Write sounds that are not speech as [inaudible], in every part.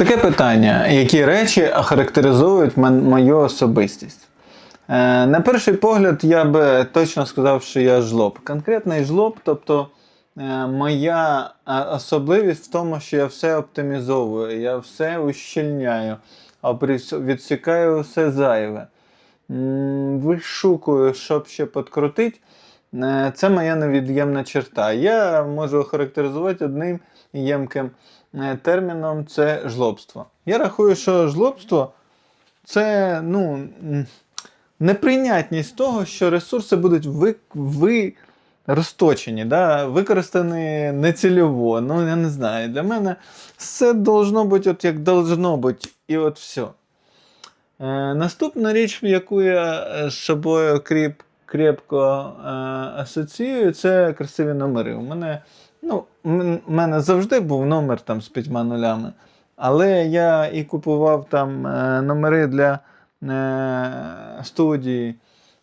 Таке питання: які речі характеризують мою особистість? Е, на перший погляд, я би точно сказав, що я жлоб. Конкретний жлоб, тобто е, моя е, особливість в тому, що я все оптимізовую, я все ущільняю, відсікаю все зайве. Вишукую, щоб ще підкрутити. Е, Це моя невід'ємна черта. Я можу охарактеризувати одним ємким е, терміном це жлобство. Я рахую, що жлобство це ну, неприйнятність того, що ресурси будуть ви, ви розточені, да? використані нецільово. Ну, я не знаю. Для мене все должно бути от як должно бути, і от все. Наступна річ, яку я е, з собою кріп, крепко е, асоціюю, це красиві номери. У мене, ну, у мене завжди був номер там з п'ятьма нулями. Але я і купував там е, номери для е, студії.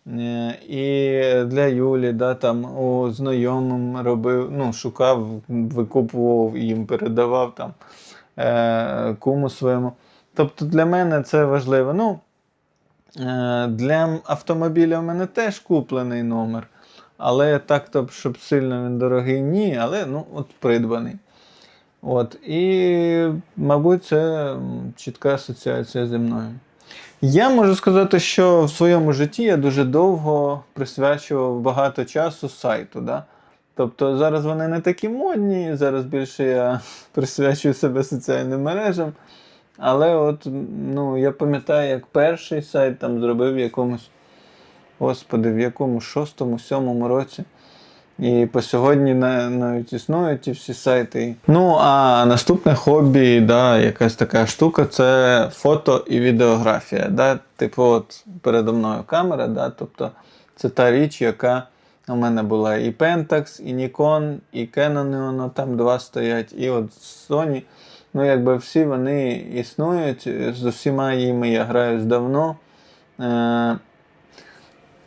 е, І для Юлі, да, там у знайомим робив, ну, шукав, викупував, їм передавав там е, куму своєму. Тобто для мене це важливо. Ну, для автомобіля в мене теж куплений номер. Але так, щоб сильно він дорогий, ні, але ну, от придбаний. От, і, мабуть, це чітка асоціація зі мною. Я можу сказати, що в своєму житті я дуже довго присвячував багато часу сайту. Да? Тобто зараз вони не такі модні, зараз більше я [laughs] присвячую себе соціальним мережам. Але от, ну, я пам'ятаю, як перший сайт там зробив в якомусь, господи, в якому шостому, сьомому році. І по сьогодні навіть існують ті всі сайти. Ну, а наступне хобі, да, якась така штука це фото і відеографія. Да? Типу, от передо мною камера, да? тобто це та річ, яка у мене була і Pentax, і Nikon, і Canon, воно там два стоять, і от Sony. Ну, якби всі вони існують, з усіма їми я граю давно. Е,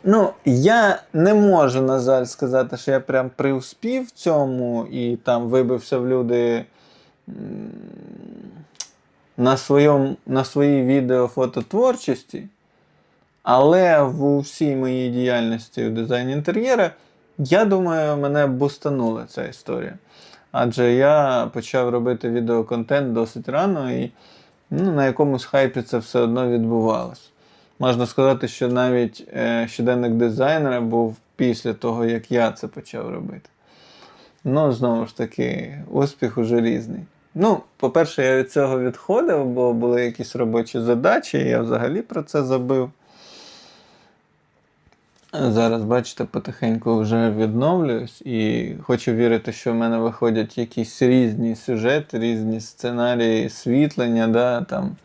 Ну, я не можу, на жаль, сказати, що я прям приуспів в цьому і там вибився в люди на, своєму, на своїй відео-фототворчості, але в усій моїй діяльності у дизайні інтер'єра, я думаю, мене бустанула ця історія. Адже я почав робити відеоконтент досить рано, і ну, на якомусь хайпі це все одно відбувалося. Можна сказати, що навіть е, щоденник дизайнера був після того, як я це почав робити. Ну, знову ж таки, успіх уже різний. Ну, по-перше, я від цього відходив, бо були якісь робочі задачі, і я взагалі про це забив. Зараз, бачите, потихеньку вже відновлююсь і хочу вірити, що в мене виходять якісь різні сюжети, різні сценарії, світлення, да, там.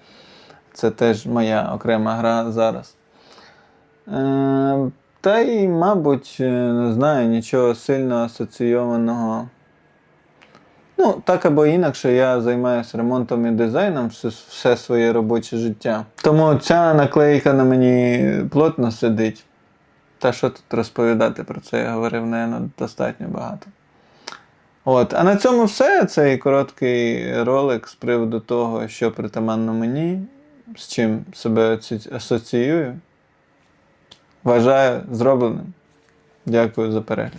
Це теж моя окрема гра зараз. Е, та й, мабуть, е, не знаю, нічого сильно асоційованого. Ну, так або інакше, я займаюся ремонтом і дизайном все, все своє робоче життя. Тому ця наклейка на мені плотно сидить. Та що тут розповідати про це, я говорив, наверное, достатньо багато. От. А на цьому все. Цей короткий ролик з приводу того, що притаманно мені, з чим себе асоціюю. Вважаю зробленим. Дякую за перегляд.